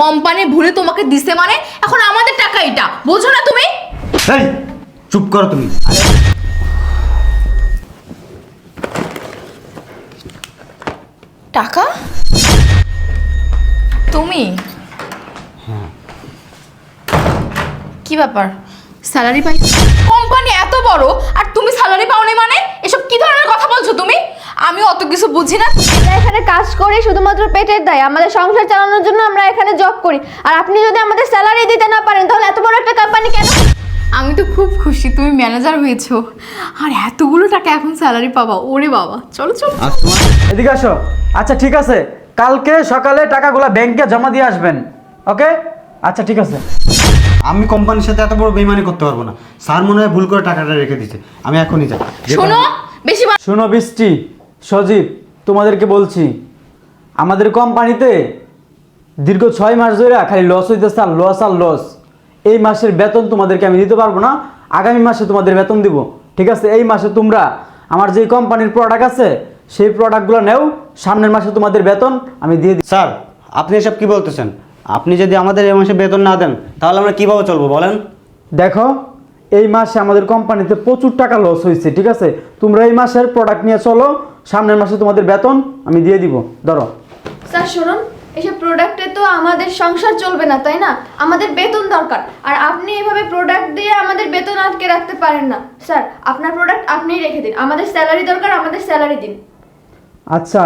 Company ভুলে তোমাকে দিছে মানে? এখন আমাদের টাকা এটা। বোঝো না তুমি? এই চুপ করো তুমি। টাকা? তুমি? কি ব্যাপার? স্যালারি পাই কোম্পানি এত বড় আর তুমি স্যালারি পাওনি মানে? এসব কি ধরনের কথা বলছো তুমি? আমি অত কিছু বুঝি না। আমরা এখানে কাজ করি শুধুমাত্র পেটের দায়। আমাদের সংসার চালানোর জন্য আমরা এখানে জব করি। আর আপনি যদি আমাদের স্যালারি দিতে না পারেন তাহলে এত বড় একটা কোম্পানি কেন? আমি তো খুব খুশি তুমি ম্যানেজার হয়েছো। আর এতগুলো টাকা এখন স্যালারি পাবা ওরে বাবা। চলো চলো। এদিকে আসো। আচ্ছা ঠিক আছে। কালকে সকালে টাকাগুলো ব্যাংকে জমা দিয়ে আসবেন ওকে? আচ্ছা ঠিক আছে। আমি কোম্পানির সাথে এত বড় বেইমানি করতে পারব না। স্যার মনে হয় ভুল করে টাকাটা রেখে দিচ্ছে আমি এখনই যাই। শোনো বেশি শোনো বৃষ্টি। সজীব তোমাদেরকে বলছি আমাদের কোম্পানিতে দীর্ঘ ছয় মাস ধরে খালি লস হইতেছে আর লস আর লস এই মাসের বেতন তোমাদেরকে আমি দিতে পারব না আগামী মাসে তোমাদের বেতন দিব। ঠিক আছে? এই মাসে তোমরা আমার যে কোম্পানির প্রোডাক্ট আছে সেই প্রোডাক্টগুলো নেও সামনের মাসে তোমাদের বেতন আমি দিয়ে দিই স্যার আপনি এসব কি বলতেছেন? আপনি যদি আমাদের এই মাসে বেতন না দেন তাহলে আমরা কীভাবে চলবো বলেন? দেখো এই মাসে আমাদের কোম্পানিতে প্রচুর টাকা লস হয়েছে ঠিক আছে? তোমরা এই মাসের প্রোডাক্ট নিয়ে চলো সামনের মাসে তোমাদের বেতন আমি দিয়ে দিব। ধরো। স্যার শুনুন এসব প্রোডাক্টে তো আমাদের সংসার চলবে না তাই না? আমাদের বেতন দরকার। আর আপনি এভাবে প্রোডাক্ট দিয়ে আমাদের বেতন আটকে রাখতে পারেন না। স্যার আপনার প্রোডাক্ট আপনিই রেখে দিন। আমাদের স্যালারি দরকার আমাদের স্যালারি দিন। আচ্ছা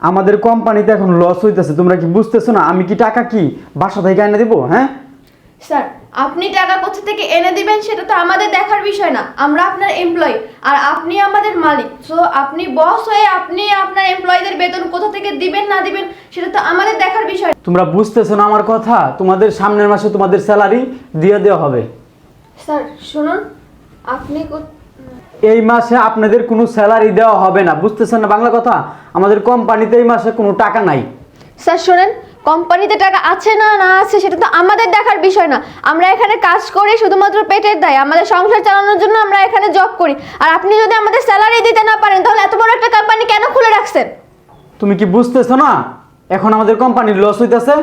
আমাদের কোম্পানিতে এখন লস হইতেছে। তোমরা কি বুঝতেছো না? আমি কি টাকা কি বাসা থেকে এনে দেবো হ্যাঁ? স্যার আপনি টাকা কোথা থেকে এনে দিবেন সেটা তো আমাদের দেখার বিষয় না। আমরা আপনার এমপ্লয়ি আর আপনি আমাদের মালিক। সো আপনি বস হয়ে আপনি আপনার এমপ্লয়ীদের বেতন কোথা থেকে দিবেন না দিবেন সেটা তো আমাদের দেখার বিষয়। তোমরা বুঝতেছো না আমার কথা? তোমাদের সামনের মাসে তোমাদের স্যালারি দিয়ে দেওয়া হবে। স্যার শুনুন আপনি এই মাসে আপনাদের কোনো স্যালারি দেওয়া হবে না। বুঝতেছেন না বাংলা কথা? আমাদের কোম্পানিতে এই মাসে কোনো টাকা নাই। স্যার শোনেন কোম্পানিতে টাকা আছে না না আছে সেটা তো আমাদের দেখার বিষয় না। আমরা এখানে কাজ করি শুধুমাত্র পেটের দায়। আমাদের সংসার চালানোর জন্য আমরা এখানে জব করি। আর আপনি যদি আমাদের স্যালারি দিতে না পারেন তাহলে এত বড় একটা কোম্পানি কেন খুলে রাখছেন? তুমি কি বুঝতেছো না? এখন আমাদের কোম্পানির লস হইতেছে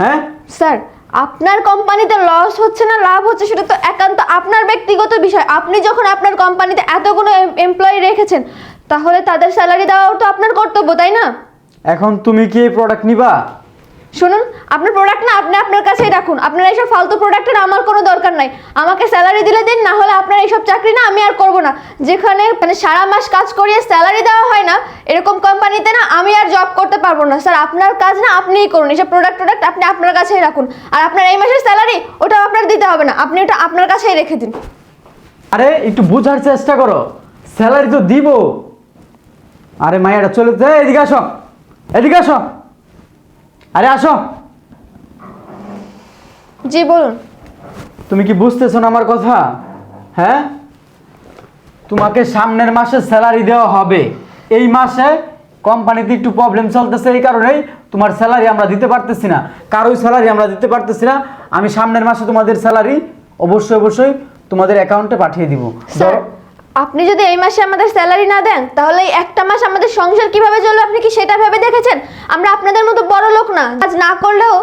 হ্যাঁ? স্যার আপনার কোম্পানিতে লস হচ্ছে না লাভ হচ্ছে সেটা তো একান্ত আপনার ব্যক্তিগত বিষয়। আপনি যখন আপনার কোম্পানিতে এতগুলো এমপ্লয়ি রেখেছেন তাহলে তাদের স্যালারি দেওয়াও তো আপনার কর্তব্য তাই না? এখন তুমি কি এই প্রোডাক্ট নিবা? শুনুন, আপনার প্রোডাক্ট না আপনি আপনার কাছেই রাখুন। আপনার এইসব ফালতু প্রোডাক্টের আমার কোনো দরকার নাই। আমাকে স্যালারি দিলে দিন, না হলে আপনার এইসব চাকরি না আমি আর করব না। যেখানে মানে সারা মাস কাজ করিয়ে স্যালারি দেওয়া হয় না, এরকম কোম্পানিতে না আমি আর জব করতে পারব না। স্যার আপনার কাজ না আপনিই করুন। এইসব প্রোডাক্ট প্রোডাক্ট আপনি আপনার কাছেই রাখুন। আর আপনার এই মাসের স্যালারি ওটাও আপনার দিতে হবে না। আপনি ওটা আপনার কাছেই রেখে দিন। আরে, একটু বোঝার চেষ্টা করো। স্যালারি তো দিব। আরে মাইয়াটা চলে যা এদিকে আসো। এদিকে আসো। আরে আসো। জি বলুন। তুমি কি বুঝতেছো না আমার কথা? হ্যাঁ? তোমাকে সামনের মাসে স্যালারি দেওয়া হবে। এই মাসে কোম্পানিতে একটু প্রবলেম চলতেছে এই কারণেই তোমার স্যালারি আমরা দিতে পারতেছি না। কারোই স্যালারি আমরা দিতে পারতেছি না। আমি সামনের মাসে তোমাদের স্যালারি অবশ্যই অবশ্যই তোমাদের অ্যাকাউন্টে পাঠিয়ে দিব। আপনি যদি এই মাসে আমাদের স্যালারি না দেন তাহলে এই একটা মাস আমাদের সংসার কীভাবে চলবে আপনি কি সেটা ভেবে দেখেছেন? আমরা আপনাদের মতো বড় লোক না। কাজ না করলেও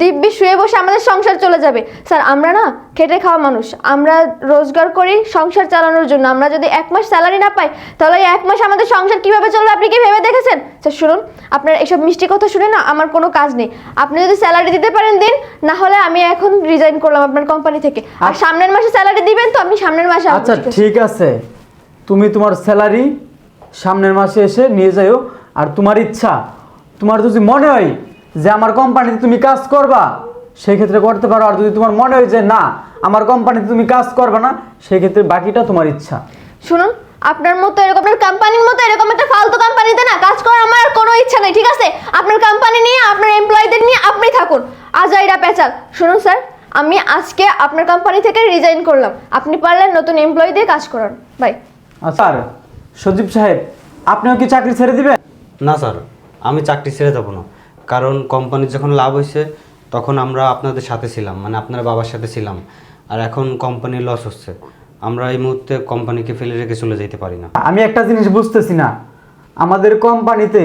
দিব্যি শুয়ে বসে আমাদের সংসার চলে যাবে। স্যার আমরা না খেটে খাওয়া মানুষ। আমরা রোজগার করি সংসার চালানোর জন্য। আমরা যদি এক মাস স্যালারি না পাই তাহলে এই এক মাস আমাদের সংসার কীভাবে চলবে আপনি কি ভেবে দেখেছেন? স্যার শুনুন আপনার এইসব মিষ্টি কথা শুনে না আমার কোনো কাজ নেই। আপনি যদি স্যালারি দিতে পারেন দিন না হলে আমি এখন রিজাইন করলাম আপনার কোম্পানি থেকে। আর সামনের মাসে স্যালারি দিবেন তো আমি সামনের মাসে আচ্ছা ঠিক আছে? তুমি তোমার স্যালারি সামনের মাসে এসে নিয়ে যাও আর তোমার ইচ্ছা, তোমার যদি মনে হয় যে আমার কোম্পানিতে তুমি কাজ করবা সেই ক্ষেত্রে করতে পারো, আর যদি তোমার মনে হয় যে না, আমার কোম্পানিতে তুমি কাজ করবে না সেই ক্ষেত্রে বাকিটা তোমার ইচ্ছা। শুনুন, আপনার মতো এরকম, আপনার কোম্পানির মতো এরকম একটা ফালতু কোম্পানিতে না কাজ করার আমার কোনো ইচ্ছা নেই, ঠিক আছে? আপনার কোম্পানি নিয়ে, আপনার এমপ্লয়ীদের নিয়ে আপনি থাকুন, আজাইরা পেঁচাল শুনুন স্যার, আমি আজকে আপনার কোম্পানি থেকে রিজাইন করলাম। আপনি পারলেন নতুন এমপ্লয়ি দিয়ে কাজ করান বাই আর সজীব সাহেব আপনিও কি চাকরি ছেড়ে দিবেন? না স্যার আমি চাকরি ছেড়ে দেবো না। কারণ কোম্পানির যখন লাভ হয়েছে তখন আমরা আপনাদের সাথে ছিলাম মানে আপনার বাবার সাথে ছিলাম। আর এখন কোম্পানির লস হচ্ছে। আমরা এই মুহূর্তে কোম্পানিকে ফেলে রেখে চলে যেতে পারি না। আমি একটা জিনিস বুঝতেছি না। আমাদের কোম্পানিতে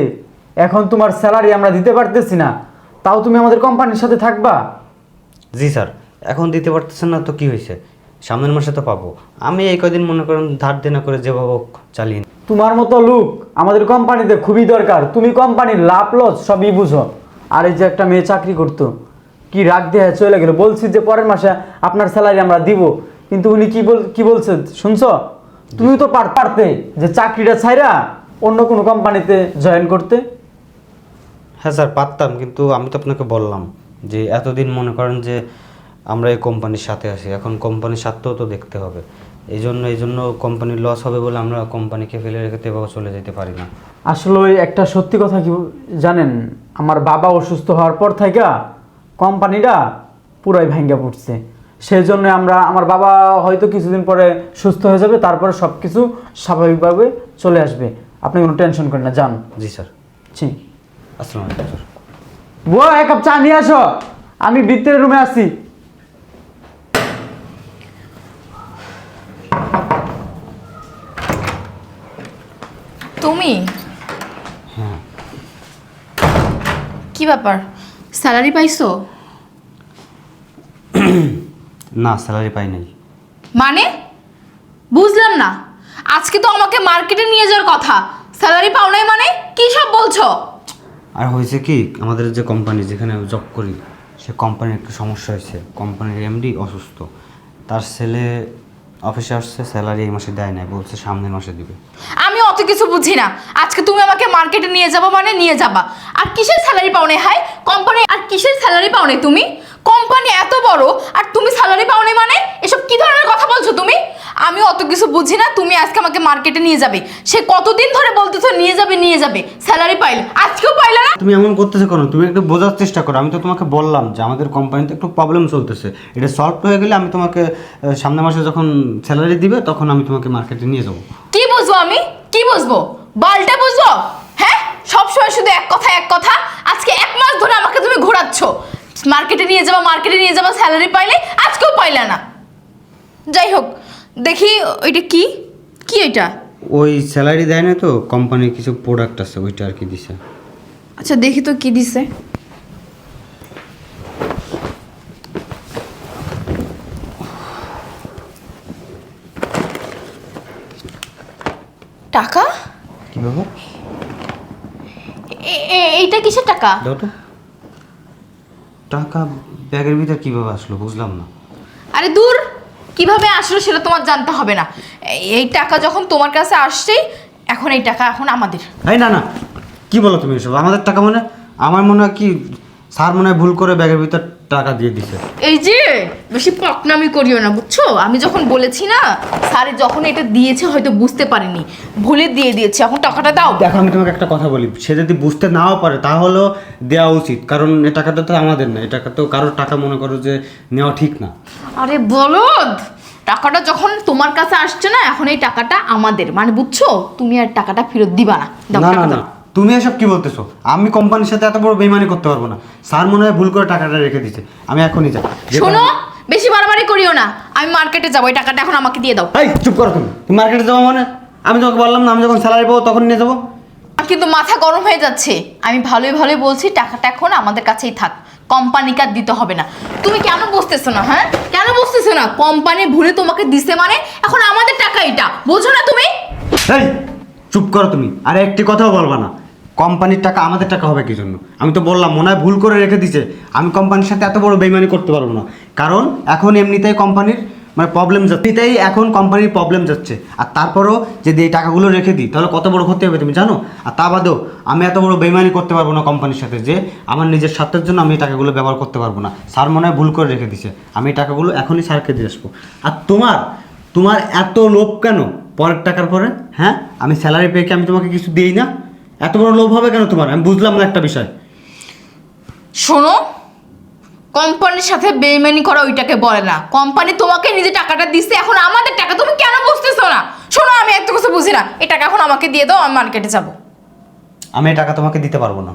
এখন তোমার স্যালারি আমরা দিতে পারতেছি না। তাও তুমি আমাদের কোম্পানির সাথে থাকবা? জি স্যার এখন দিতে পারতেছেন না তো কি হয়েছে? সামনের মাসে তো পাবো। আমি এই কদিন মনে করেন ধার দেনা করে যেভাবে চালিয়ে নিই। তোমার মতো লোক আমাদের কোম্পানিতে খুবই দরকার। তুমি কোম্পানির লাভ লস সবই বুঝো। আর এই যে একটা মেয়ে চাকরি করতো কি রাগ দিয়ে চলে গেল। বলছি যে পরের মাসে আপনার স্যালারি আমরা দিব। কিন্তু উনি কি বল কি বলছে শুনছো? তুমি তো পার পারতে যে চাকরিটা ছাইরা অন্য কোনো কোম্পানিতে জয়েন করতে। হ্যাঁ স্যার পারতাম। কিন্তু আমি তো আপনাকে বললাম যে এতদিন মনে করেন যে আমরা এই কোম্পানির সাথে আছি। এখন কোম্পানির স্বার্থও তো দেখতে হবে। এই জন্য এই জন্য কোম্পানির লস হবে বলে আমরা কোম্পানিকে ফেলে রেখে এভাবে চলে যেতে পারি না। আসলে ওই একটা সত্যি কথা কি জানেন? আমার বাবা অসুস্থ হওয়ার পর থেকে কোম্পানিটা পুরাই ভাঙ্গা পড়ছে। সেই জন্য আমরা আমার বাবা হয়তো কিছুদিন পরে সুস্থ হয়ে যাবে তারপরে সব কিছু স্বাভাবিকভাবে চলে আসবে। আপনি কোনো টেনশন করেন না যান। জি স্যার। জি আসসালামু আলাইকুম স্যার। বুয়া এক কাপ চা নিয়ে আসো। আমি ভিতরের রুমে আছি। তুমি? হ্যাঁ। কি ব্যাপার? স্যালারি পাইছো? না স্যালারি পাই নাই। মানে? বুঝলাম না। আজকে তো আমাকে মার্কেটে নিয়ে যাওয়ার কথা। স্যালারি পাও নাই মানে? কি সব বলছো? আর হয়েছে কি আমাদের যে কোম্পানি যেখানে জব করি সে কোম্পানির একটু সমস্যা হয়েছে। কোম্পানির এমডি অসুস্থ। তার ছেলে অফিসে আসছে, স্যালারি এই মাসে দেয় নাই, বলছে সামনের মাসে দিবে। আমি অত কিছু বুঝি না। আজকে তুমি আমাকে মার্কেটে নিয়ে যাব মানে নিয়ে যাবা। আর কিসের স্যালারি পাও নাই হাই কোম্পানি, আর কিসের স্যালারি পাও নাই তুমি? কোম্পানি এত বড়, আর তুমি স্যালারি পাও নাই মানে? এসব কি ধরনের কথা বলছো তুমি? আমি অত কিছু বুঝি না তুমি আজকে আমাকে মার্কেটে নিয়ে যাবে। সে কতদিন ধরে বলতেছো নিয়ে যাবে নিয়ে যাবে। স্যালারি পাইলে। আজকেও পাইলে না। তুমি এমন করতেছো কেন? তুমি একটু বোঝার চেষ্টা করো। আমি তো তোমাকে বললাম যে আমাদের কোম্পানিতে একটু প্রবলেম চলতেছে। এটা সলভ হয়ে গেলে আমি তোমাকে সামনের মাসে যখন স্যালারি দিবে তখন আমি তোমাকে মার্কেটে নিয়ে যাব। কি বুঝব আমি? কি বুঝব? বালটা বুঝব? হ্যাঁ? সবসময় শুধু এক কথা এক কথা। আজকে এক মাস ধরে আমাকে তুমি ঘোরাচ্ছ। মার্কেটে নিয়ে যাব মার্কেটে নিয়ে যাব স্যালারি পাইলে আজকেও পাইলে না। যাই হোক দেখি ওইটা কি? কি এটা? ওই স্যালারি দেয় না তো কোম্পানির কিছু প্রোডাক্ট আছে ওইটা আর কি দিছে। আচ্ছা দেখি তো কি দিছে। টাকা? কি এ- এইটা কিসের টাকা? দাও তো। টাকা ব্যাগের ভিতর কীভাবে আসলো বুঝলাম না। আরে দূর! কীভাবে আসলো সেটা তোমার জানতে হবে না। এই- টাকা যখন তোমার কাছে আসছেই, এখন এই টাকা এখন আমাদের। এই না না। কি বলো তুমি এসব? আমাদের টাকা মনে? আমার মনে হয় কি, স্যার মনে হয় ভুল করে ব্যাগের ভিতর টাকা দিয়ে দিছে। এই যে বেশি পকনামি করিও না বুঝছ? আমি যখন বলেছি না স্যার যখন এটা দিয়েছে হয়তো বুঝতে পারিনি। ভুলে দিয়ে দিয়েছে এখন টাকাটা দাও। দেখো আমি তোমাকে একটা কথা বলি। সে যদি বুঝতে নাও পারে তাহলেও দেওয়া উচিত। কারণ এ টাকাটা তো আমাদের না এ টাকা তো কারোর টাকা মনে করো যে নেওয়া ঠিক না। আরে বলদ টাকাটা যখন তোমার কাছে আসছে না এখন এই টাকাটা আমাদের। মানে বুঝছ? তুমি আর টাকাটা ফেরত দিবা না। না না। তুমি এসব কি বলতেছো? আমি কোম্পানির সাথে এত বড় বেইমানি করতে পারব না। স্যার মনে হয় ভুল করে টাকাটা রেখে দিছে আমি এখনই যাই। যে শোনো বেশি বাড়াবাড়ি করিও না। আমি মার্কেটে যাব। এই টাকাটা এখন আমাকে দিয়ে দাও। এই চুপ করো তুমি। তুমি মার্কেটে যাব মানে? আমি তোমাকে বললাম না আমি যখন স্যালারি পাবো তখন নিয়ে যাব। আর কিন্তু মাথা গরম হয়ে যাচ্ছে। আমি ভালোই ভালোই বলছি টাকাটা এখন আমাদের কাছেই থাক। কোম্পানিকে আর দিতে হবে না। তুমি কেন বুঝতেছো না হ্যাঁ? কেন বুঝতেছো না? কোম্পানি ভুলে তোমাকে দিছে মানে? এখন আমাদের টাকা এটা। বোঝো না তুমি? এই চুপ করো তুমি। আর একটি কথাও বলবা না। কোম্পানির টাকা, আমাদের টাকা হবে কি জন্য আমি তো বললাম, মনে হয় ভুল করে রেখে দিছে। আমি কোম্পানির সাথে এত বড় বেইমানি করতে পারব না। কারণ এখন এমনিতেই কোম্পানির মানে প্রবলেম যাচ্ছে। এমনিতেই এখন কোম্পানির প্রবলেম যাচ্ছে। আর তারপরও যদি এই টাকাগুলো রেখে দিই, তাহলে কত বড় ক্ষতি হবে তুমি জানো? আর তা বাদেও, আমি এত বড় বেইমানি করতে পারব না কোম্পানির সাথে যে আমার নিজের স্বার্থের জন্য আমি এই টাকাগুলো ব্যবহার করতে পারব না। স্যার মনে হয় ভুল করে রেখে দিছে। আমি এই টাকাগুলো এখনই স্যারকে দিয়ে আসব। আর তোমার তোমার এত লোভ কেন পরের টাকার পরে? হ্যাঁ? আমি স্যালারি পেয়ে কি আমি তোমাকে কিছু দিই না? এত বড় লোভ হবে কেন তোমার? আমি বুঝলাম না একটা বিষয়। শোনো কোম্পানির সাথে বেইমানি করা ওইটাকে বলে না। কোম্পানি তোমাকে নিজে টাকাটা দিচ্ছে এখন আমাদের টাকা তুমি কেন বুঝতেছো না? শোনো আমি এত কিছু বুঝি না। এই টাকা এখন আমাকে দিয়ে দাও আমি মার্কেটে যাব। আমি এই টাকা তোমাকে দিতে পারব না।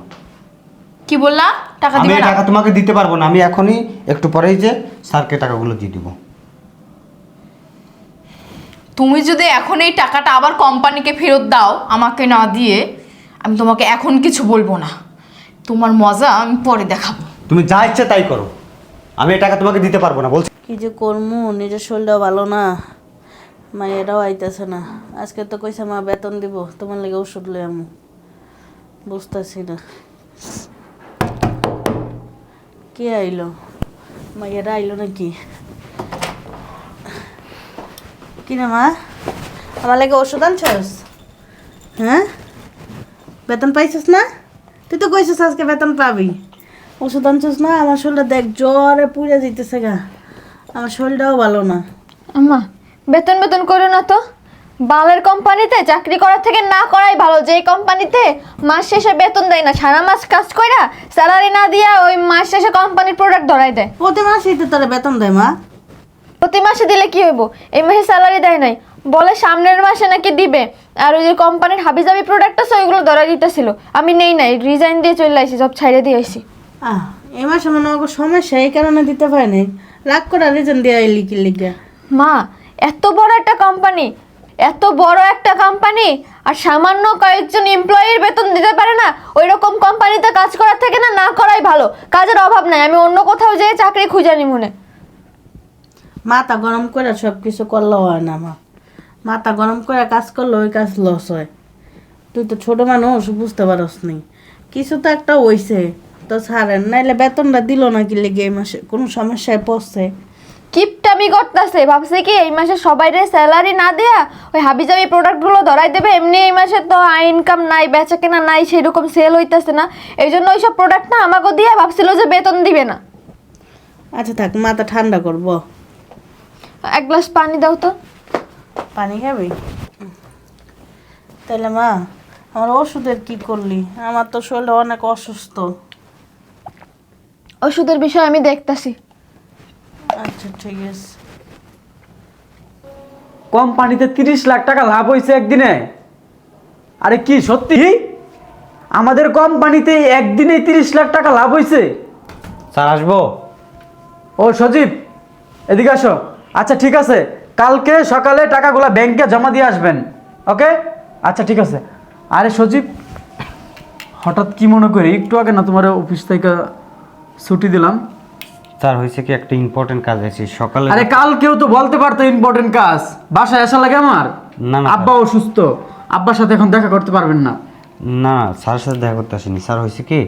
কি বললা? টাকা আমি দিবে এই না? টাকা তোমাকে দিতে পারব না। আমি এখনই একটু পরেই যে স্যারকে টাকাগুলো দিয়ে দিব। তুমি যদি এখন এই টাকাটা আবার কোম্পানিকে ফেরত দাও আমাকে না দিয়ে আমি তোমাকে এখন কিছু বলব না। তোমার মজা আমি পরে দেখাবো। তুমি যা ইচ্ছে তাই করো। আমি এই টাকা তোমাকে দিতে পারব না বলছি। কি যে করমু নিজের শরীরটাও ভালো না। মায়েরাও আইতেছে না। আজকে তো কইছে মা বেতন দিব তোমার লেগে ওষুধ লই আমু। বুঝতেছি না। কে আইলো? মাইয়ারা আইলো নাকি? কি না মা? আমার লাগে ওষুধ আনছস? হ্যাঁ? বেতন পাইছিস না? তুই তো কইছিস আজকে বেতন পাবি। ওষুধ আনছিস না আমার শরীরটা দেখ জ্বরে পুড়ে যেতেছে গা। আমার শরীরটাও ভালো না। আম্মা বেতন বেতন করো না তো। বালের কোম্পানিতে চাকরি করার থেকে না করাই ভালো। যে কোম্পানিতে মাস শেষে বেতন দেয় না সারা মাস কাজ কইরা স্যালারি না দিয়া ওই মাস শেষে কোম্পানির প্রোডাক্ট ধরাই দেয়। প্রতি মাসেই তো তোরা বেতন দেয় মা। প্রতি মাসে দিলে কি হইব? এই মাসে স্যালারি দেয় নাই। বলে সামনের মাসে নাকি দিবে। আর ওই যে কোম্পানির হাবিজাবি প্রোডাক্ট আছে ওইগুলো ধরা দিতেছিল। আমি নেই নাই রিজাইন দিয়ে চলে আসি সব ছাইড়ে দিয়ে আইছি আহ এই মাসে মনে হয় সমস্যা এই কারণে দিতে পারে নাই রাগ করা রিজন দিয়ে লিখি লিখে মা এত বড় একটা কোম্পানি এত বড় একটা কোম্পানি আর সামান্য কয়েকজন এমপ্লয়ির বেতন দিতে পারে না ওই রকম কোম্পানিতে কাজ করার থেকে না না করাই ভালো। কাজের অভাব নাই আমি অন্য কোথাও যেয়ে চাকরি খুঁজে নি মনে। মাথা গরম করে সব কিছু করলেও হয় না মা। মাথা গরম করে কাজ করলে ওই কাজ লস হয়। তুই তো ছোট মানুষ বুঝতে পারস নি। কিছু তো একটা হইছে। তো ছাড়েন নাইলে বেতনটা দিল না কি লেগে এই মাসে? কোনো সমস্যায় পড়ছে? কিপটামি করতেছে। ভাবছে কি এই মাসে সবাইরে স্যালারি না দেয়া ওই হাবিজাবি প্রোডাক্টগুলো ধরাই দেবে। এমনি এই মাসে তো ইনকাম নাই বেচা কেনা নাই সেরকম সেল হইতেছে না। এই জন্য ওইসব প্রোডাক্ট না আমাকে দিয়ে ভাবছিল যে বেতন দিবে না। আচ্ছা থাক মাথা ঠান্ডা করব এক গ্লাস পানি দাও তো। পানি খাবি? তাহলে মা আমার ওষুধের কি করলি? আমার তো শরীরটা অনেক অসুস্থ। ওষুধের বিষয় আমি দেখতাছি। আচ্ছা ঠিক আছে। কোম্পানিতে তিরিশ লাখ টাকা লাভ হয়েছে একদিনে। আরে কি সত্যি? আমাদের কোম্পানিতে একদিনে তিরিশ লাখ টাকা লাভ হয়েছে স্যার আসব? ও সজীব এদিকে আসো। আচ্ছা ঠিক আছে। কালকে সকালে টাকাগুলো ব্যাংকে জমা দিয়ে আসবেন ওকে? আচ্ছা ঠিক আছে। আরে সজীব হঠাৎ কি মনে করি? একটু আগে না তোমার অফিস থেকে ছুটি দিলাম। স্যার হয়েছে কি একটা ইম্পর্টেন্ট কাজ আছে সকালে আরে কালকেও তো বলতে পারতো ইম্পর্টেন্ট কাজ। বাসায় আসা লাগে আমার? না, না, আব্বা অসুস্থ। আব্বার সাথে এখন দেখা করতে পারবেন না। না স্যারের সাথে দেখা করতে আসিনি। স্যার হয়েছে কি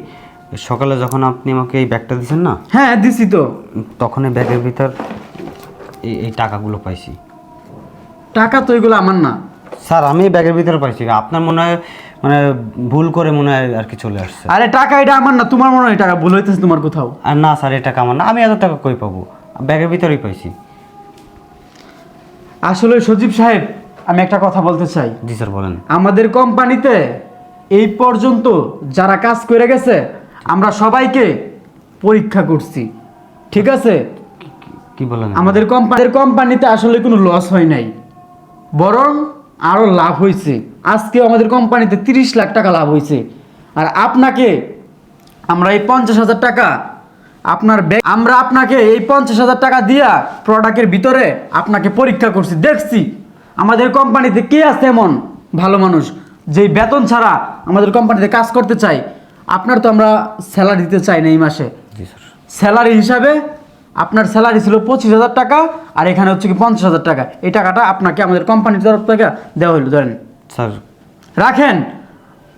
সকালে যখন আপনি আমাকে এই ব্যাগটা দিয়েছেন না হ্যাঁ দিছি তো। তখন এই ব্যাগের ভিতর এই এই টাকাগুলো পাইছি। টাকা তো এগুলো আমার না। স্যার আমি ব্যাগের ভিতরে পাইছি। আপনার মনে হয় মানে ভুল করে মনে হয় আর কি চলে আসছে। আরে টাকা এটা আমার না তোমার মনে হয় টাকা ভুল হইতেছে তোমার কোথাও? আর না স্যার এই টাকা আমার না। আমি এত টাকা কই পাবো? ব্যাগের ভিতরেই পাইছি। আসলে সজীব সাহেব আমি একটা কথা বলতে চাই। জি স্যার বলেন। আমাদের কোম্পানিতে এই পর্যন্ত যারা কাজ করে গেছে আমরা সবাইকে পরীক্ষা করছি। ঠিক আছে? কি বলেন? আমাদের কোম্পানির কোম্পানিতে আসলে কোনো লস হয় নাই। বরং আরও লাভ হয়েছে আজকে আমাদের কোম্পানিতে তিরিশ লাখ টাকা লাভ হয়েছে আর আপনাকে আমরা এই পঞ্চাশ হাজার টাকা আপনার ব্যাগ আমরা আপনাকে এই পঞ্চাশ হাজার টাকা দিয়া প্রোডাক্টের ভিতরে আপনাকে পরীক্ষা করছি। দেখছি আমাদের কোম্পানিতে কে আছে এমন ভালো মানুষ যেই বেতন ছাড়া আমাদের কোম্পানিতে কাজ করতে চাই আপনার তো আমরা স্যালারি দিতে চাই না এই মাসে। স্যালারি হিসাবে আপনার স্যালারি ছিল পঁচিশ হাজার টাকা আর এখানে হচ্ছে কি পঞ্চাশ হাজার টাকা। এই টাকাটা আপনাকে আমাদের কোম্পানির তরফ থেকে দেওয়া হলো ধরেন। স্যার। রাখেন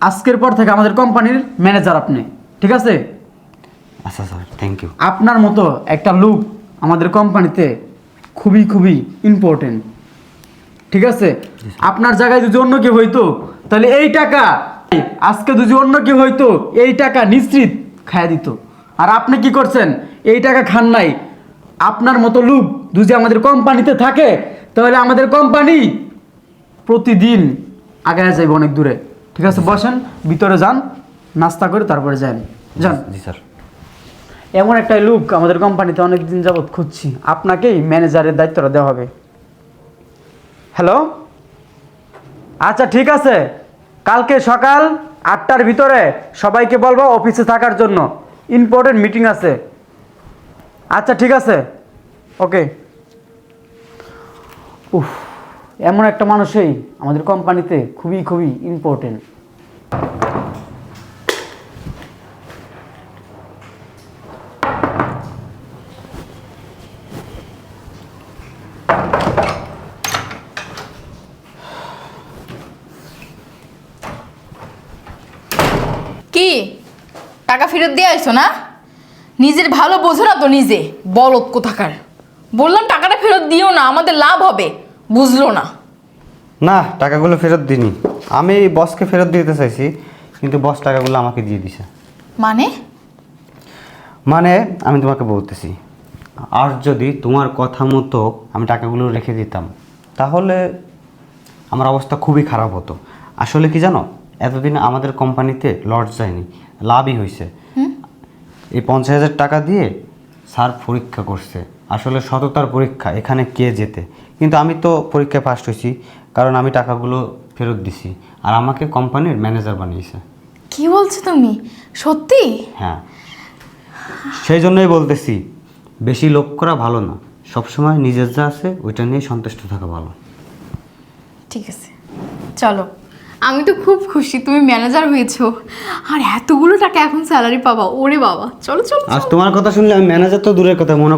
আজকের পর থেকে আমাদের কোম্পানির ম্যানেজার আপনি ঠিক আছে? আচ্ছা স্যার থ্যাংক ইউ আপনার মতো একটা লোক আমাদের কোম্পানিতে খুবই খুবই ইম্পর্টেন্ট ঠিক আছে? আপনার জায়গায় যদি অন্য কেউ হইতো তাহলে এই টাকা আজকে যদি অন্য কেউ হইতো এই টাকা নিশ্চিত খাইয়া দিত। আর আপনি কি করছেন? এই টাকা খান নাই। আপনার মতো লোক যদি আমাদের কোম্পানিতে থাকে তাহলে আমাদের কোম্পানি প্রতিদিন আগে যাইব অনেক দূরে। ঠিক আছে বসেন ভিতরে যান নাস্তা করে তারপরে যান। যান। জি স্যার। এমন একটা লুক আমাদের কোম্পানিতে অনেক দিন যাবৎ খুঁজছি। আপনাকেই ম্যানেজারের দায়িত্বটা দেওয়া হবে। হ্যালো? আচ্ছা ঠিক আছে। কালকে সকাল আটটার ভিতরে সবাইকে বলব অফিসে থাকার জন্য। ইম্পর্টেন্ট মিটিং আছে। আচ্ছা ঠিক আছে। ওকে উফ, এমন একটা মানুষই আমাদের কোম্পানিতে খুবই খুবই ইম্পর্টেন্ট আইছো না? নিজের ভালো বোঝো না তো নিজে। বলত কোথাকার। বললাম টাকাটা ফেরত দিও না আমাদের লাভ হবে। বুঝলো না। না টাকাগুলো ফেরত দিনি আমি বসকে ফেরত দিতে চাইছি কিন্তু বস টাকাগুলো আমাকে দিয়ে দিছে। মানে? মানে আমি তোমাকে বলতেছি আর যদি তোমার কথা মতো আমি টাকাগুলো রেখে দিতাম তাহলে আমার অবস্থা খুবই খারাপ হতো। আসলে কি জানো এতদিন আমাদের কোম্পানিতে লস যায়নি লাভই হয়েছে এই পঞ্চাশ হাজার টাকা দিয়ে স্যার পরীক্ষা করছে। আসলে সততার পরীক্ষা এখানে কে যেতে কিন্তু আমি তো পরীক্ষায় ফার্স্ট হয়েছি কারণ আমি টাকাগুলো ফেরত দিছি। আর আমাকে কোম্পানির ম্যানেজার বানিয়েছে। কি বলছো তুমি? সত্যি? হ্যাঁ। সেই জন্যই বলতেছি বেশি লোভ করা ভালো না। সবসময় নিজের যা আছে ওইটা নিয়ে সন্তুষ্ট থাকা ভালো। ঠিক আছে। চলো। আমি তো খুব খুশি তুমি ম্যানেজার হয়েছ। আর এতগুলো টাকা এখন স্যালারি পাবা ওরে বাবা। চলো চলো আজ তোমার কথা শুনলে আমি ম্যানেজার তো দূরের কথা মনে